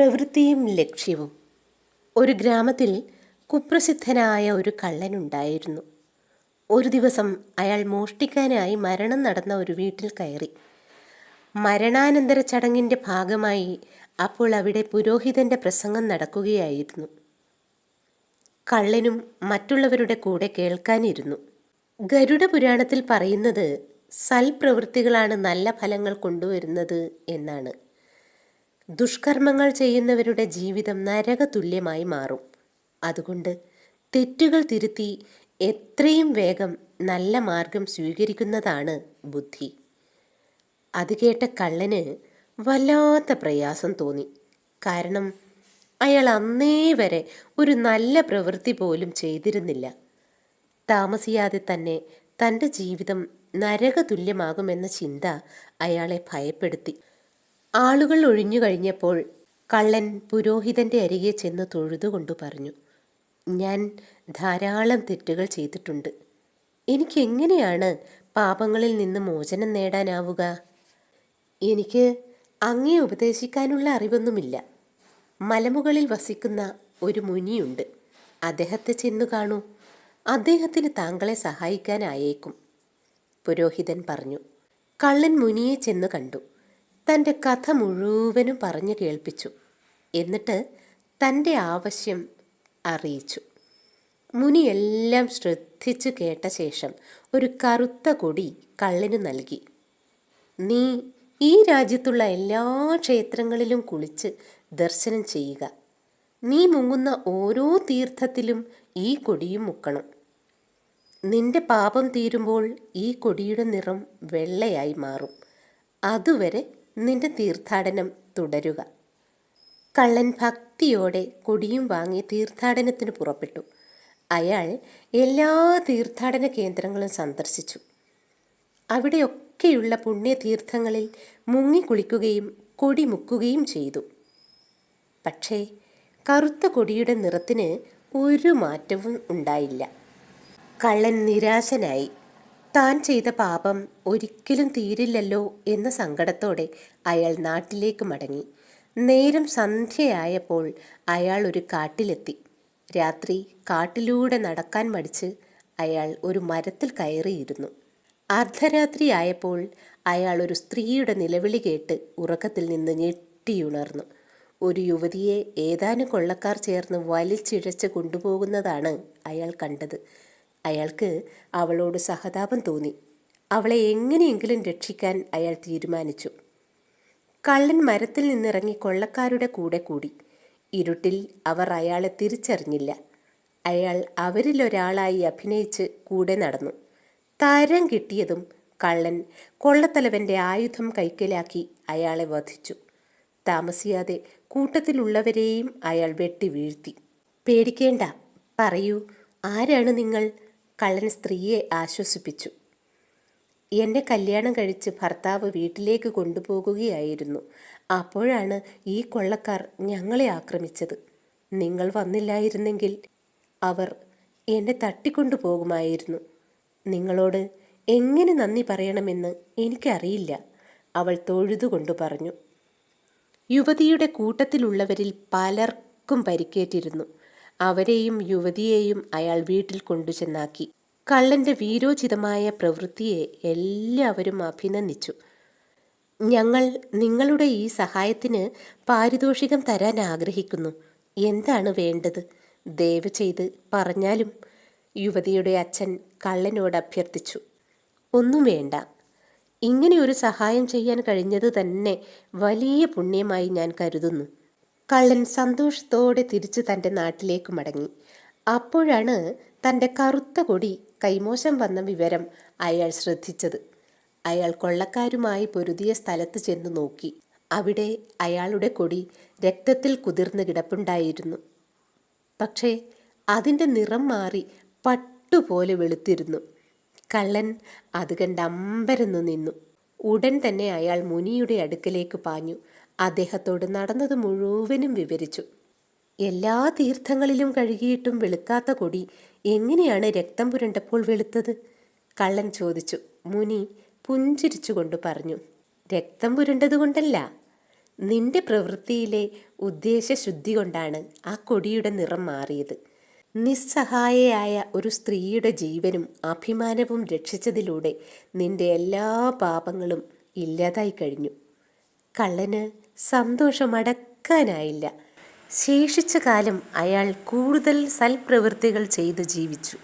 പ്രവൃത്തിയും ലക്ഷ്യവും. ഒരു ഗ്രാമത്തിൽ കുപ്രസിദ്ധനായ ഒരു കള്ളനുണ്ടായിരുന്നു ഒരു ദിവസം അയാൾ മോഷ്ടിക്കാനായി മരണം നടന്ന ഒരു വീട്ടിൽ കയറി. മരണാനന്തര ചടങ്ങിന്റെ ഭാഗമായി അപ്പോൾ അവിടെ പുരോഹിതന്റെ പ്രസംഗം നടക്കുകയായിരുന്നു. കള്ളനും മറ്റുള്ളവരുടെ കൂടെ കേൾക്കാനിരുന്നു. ഗരുഡ പുരാണത്തിൽ പറയുന്നത് സൽപ്രവൃത്തികളാണ് നല്ല ഫലങ്ങൾ കൊണ്ടുവരുന്നത് എന്നാണ്. ദുഷ്കർമ്മങ്ങൾ ചെയ്യുന്നവരുടെ ജീവിതം നരകതുല്യമായി മാറും. അതുകൊണ്ട് തെറ്റുകൾ തിരുത്തി എത്രയും വേഗം നല്ല മാർഗം സ്വീകരിക്കുന്നതാണ് ബുദ്ധി. അത് കേട്ട കള്ളന് വല്ലാത്ത പ്രയാസം തോന്നി. കാരണം അയാൾ അന്നേ വരെ ഒരു നല്ല പ്രവൃത്തി പോലും ചെയ്തിരുന്നില്ല. താമസിയാതെ തന്നെ തന്റെ ജീവിതം നരകതുല്യമാകുമെന്ന ചിന്ത അയാളെ ഭയപ്പെടുത്തി. ആളുകൾ ഒഴിഞ്ഞു കഴിഞ്ഞപ്പോൾ കള്ളൻ പുരോഹിതന്റെ അരികെ ചെന്ന് തൊഴുതുകൊണ്ട് പറഞ്ഞു ഞാൻ ധാരാളം തെറ്റുകൾ ചെയ്തിട്ടുണ്ട്. എനിക്കെങ്ങനെയാണ് പാപങ്ങളിൽ നിന്ന് മോചനം നേടാനാവുക? എനിക്ക് അങ്ങേ ഉപദേശിക്കാനുള്ള അറിവൊന്നുമില്ല. മലമുകളിൽ വസിക്കുന്ന ഒരു മുനിയുണ്ട്. അദ്ദേഹത്തെ ചെന്നു കാണൂ. അദ്ദേഹത്തിന് താങ്കളെ സഹായിക്കാനായേക്കും. പുരോഹിതൻ പറഞ്ഞു. കള്ളൻ മുനിയെ ചെന്ന് കണ്ടു. തന്റെ കഥ മുഴുവനും പറഞ്ഞു കേൾപ്പിച്ചു. എന്നിട്ട് തന്റെ ആവശ്യം അറിയിച്ചു. മുനി എല്ലാം ശ്രദ്ധിച്ചു കേട്ട ശേഷം ഒരു കറുത്ത കൊടി കള്ളിന് നൽകി. നീ ഈ രാജ്യത്തുള്ള എല്ലാ ക്ഷേത്രങ്ങളിലും കുളിച്ച് ദർശനം ചെയ്യുക. നീ മുങ്ങുന്ന ഓരോ തീർത്ഥത്തിലും ഈ കൊടിയും മുക്കണം. നിന്റെ പാപം തീരുമ്പോൾ ഈ കൊടിയുടെ നിറം വെള്ളയായി മാറും. അതുവരെ നിന്റെ തീർത്ഥാടനം തുടരുക. കള്ളൻ ഭക്തിയോടെ കൊടിയും വാങ്ങി തീർത്ഥാടനത്തിന് പുറപ്പെട്ടു. അയാൾ എല്ലാ തീർത്ഥാടന കേന്ദ്രങ്ങളും സന്ദർശിച്ചു. അവിടെയൊക്കെയുള്ള പുണ്യതീർത്ഥങ്ങളിൽ മുങ്ങിക്കുളിക്കുകയും കൊടി മുക്കുകയും ചെയ്തു. പക്ഷേ കറുത്ത കൊടിയുടെ നിറത്തിന് ഒരു മാറ്റവും ഉണ്ടായില്ല. കള്ളൻ നിരാശനായി. താൻ ചെയ്ത പാപം ഒരിക്കലും തീരില്ലല്ലോ എന്ന സങ്കടത്തോടെ അയാൾ നാട്ടിലേക്ക് മടങ്ങി. നേരം സന്ധ്യയായപ്പോൾ അയാൾ ഒരു കാട്ടിലെത്തി. രാത്രി കാട്ടിലൂടെ നടക്കാൻ മടിച്ച് അയാൾ ഒരു മരത്തിൽ കയറിയിരുന്നു. അർദ്ധരാത്രിയായപ്പോൾ അയാൾ ഒരു സ്ത്രീയുടെ നിലവിളി കേട്ട് ഉറക്കത്തിൽ നിന്ന് ഞെട്ടിയുണർന്നു. ഒരു യുവതിയെ ഏതാനും കൊള്ളക്കാർ ചേർന്ന് വലിച്ചിഴച്ച് കൊണ്ടുപോകുന്നതാണ് അയാൾ കണ്ടത്. അയാൾക്ക് അവളോട് സഹതാപം തോന്നി. അവളെ എങ്ങനെയെങ്കിലും രക്ഷിക്കാൻ അയാൾ തീരുമാനിച്ചു. കള്ളൻ മരത്തിൽ നിന്നിറങ്ങി കൊള്ളക്കാരുടെ കൂടെ കൂടി. ഇരുട്ടിൽ അവർ അയാളെ തിരിച്ചറിഞ്ഞില്ല. അയാൾ അവരിലൊരാളായി അഭിനയിച്ച് കൂടെ നടന്നു. തരം കിട്ടിയതും കള്ളൻ കൊള്ളത്തലവന്റെ ആയുധം കൈക്കലാക്കി അയാളെ വധിച്ചു. താമസിയാതെ കൂട്ടത്തിലുള്ളവരെയും അയാൾ വെട്ടി വീഴ്ത്തി. പേടിക്കേണ്ട പറയൂ ആരാണ് നിങ്ങൾ? കള്ളൻ സ്ത്രീയെ ആശ്വസിപ്പിച്ചു. എന്നെ കല്യാണം കഴിച്ച് ഭർത്താവ് വീട്ടിലേക്ക് കൊണ്ടുപോകുകയായിരുന്നു. അപ്പോഴാണ് ഈ കൊള്ളക്കാർ ഞങ്ങളെ ആക്രമിച്ചത്. നിങ്ങൾ വന്നില്ലായിരുന്നെങ്കിൽ അവർ എന്നെ തട്ടിക്കൊണ്ടുപോകുമായിരുന്നു. നിങ്ങളോട് എങ്ങനെ നന്ദി പറയണമെന്ന് എനിക്കറിയില്ല. അവൾ തൊഴുതുകൊണ്ട് പറഞ്ഞു. യുവതിയുടെ കൂട്ടത്തിലുള്ളവരിൽ പലർക്കും പരിക്കേറ്റിരുന്നു. അവരെയും യുവതിയെയും അയാൾ വീട്ടിൽ കൊണ്ടുചെന്നാക്കി. കള്ളന്റെ വീരോചിതമായ പ്രവൃത്തിയെ എല്ലാവരും അഭിനന്ദിച്ചു. ഞങ്ങൾ നിങ്ങളുടെ ഈ സഹായത്തിന് പാരിതോഷികം തരാൻ ആഗ്രഹിക്കുന്നു. എന്താണ് വേണ്ടത്? ദയവ് ചെയ്ത് പറഞ്ഞാലും. യുവതിയുടെ അച്ഛൻ കള്ളനോട് അഭ്യർത്ഥിച്ചു. ഒന്നും വേണ്ട. ഇങ്ങനെ ഒരു സഹായം ചെയ്യാൻ കഴിഞ്ഞത് തന്നെ വലിയ പുണ്യമായി ഞാൻ കരുതുന്നു. കള്ളൻ സന്തോഷത്തോടെ തിരിച്ചു തന്റെ നാട്ടിലേക്ക് മടങ്ങി. അപ്പോഴാണ് തന്റെ കറുത്ത കൊടി കൈമോശം വന്ന വിവരം അയാൾ ശ്രദ്ധിച്ചത്. അയാൾ കൊള്ളക്കാരുമായി പൊരുതിയ സ്ഥലത്ത് ചെന്ന് നോക്കി. അവിടെ അയാളുടെ കൊടി രക്തത്തിൽ കുതിർന്ന് കിടപ്പുണ്ടായിരുന്നു. പക്ഷേ അതിന്റെ നിറം മാറി പട്ടുപോലെ വെളുത്തിരുന്നു. കള്ളൻ അത് കണ്ട് അമ്പരന്നു നിന്നു. ഉടൻ തന്നെ അയാൾ മുനിയുടെ അടുക്കലേക്ക് പാഞ്ഞു. അദ്ദേഹത്തോട് നടന്നത് മുഴുവനും വിവരിച്ചു. എല്ലാ തീർത്ഥങ്ങളിലും കഴുകിയിട്ടും വെളുക്കാത്ത കൊടി എങ്ങനെയാണ് രക്തം പുരണ്ടപ്പോൾ വെളുത്തത്? കള്ളൻ ചോദിച്ചു. മുനി പുഞ്ചിരിച്ചുകൊണ്ട് പറഞ്ഞു. രക്തം പുരണ്ടതുകൊണ്ടല്ല നിന്റെ പ്രവൃത്തിയിലെ ഉദ്ദേശശുദ്ധി കൊണ്ടാണ് ആ കൊടിയുടെ നിറം മാറിയത്. നിസ്സഹായയായ ഒരു സ്ത്രീയുടെ ജീവനും അഭിമാനവും രക്ഷിച്ചതിലൂടെ നിന്റെ എല്ലാ പാപങ്ങളും ഇല്ലാതായി കഴിഞ്ഞു. കള്ളന് സന്തോഷമടക്കാനായില്ല ശേഷിച്ച കാലം അയാൾ കൂടുതൽ സൽപ്രവൃത്തികൾ ചെയ്തു ജീവിച്ചു.